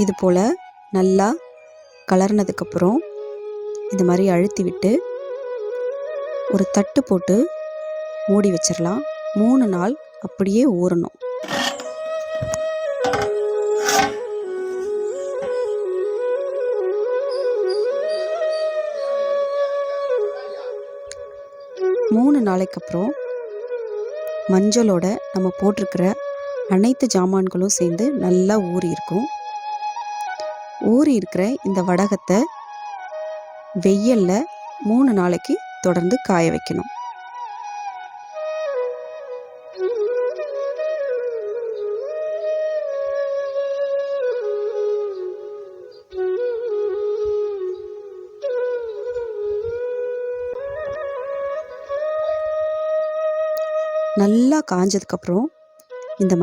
இது போல் நல்லா கலர்னதுக்கப்புறம் இது மாதிரி அழுத்தி விட்டு ஒரு தட்டு போட்டு மூடி வச்சிடலாம் மூணு நாள் அப்படியே ஊறணும். மூணு நாளைக்கு அப்புறம் மஞ்சளோட நம்ம போட்டிருக்கிற அனைத்து ஜாமான்களும் சேர்ந்து நல்லா ஊறி இருக்கும் ஊறி இருக்கிற இந்த வடகத்தை வெயில்ல மூணு நாளைக்கு தொடர்ந்து காய வைக்கணும். நல்லா காஞ்சதுக்கப்புறம் இந்த மாதிரி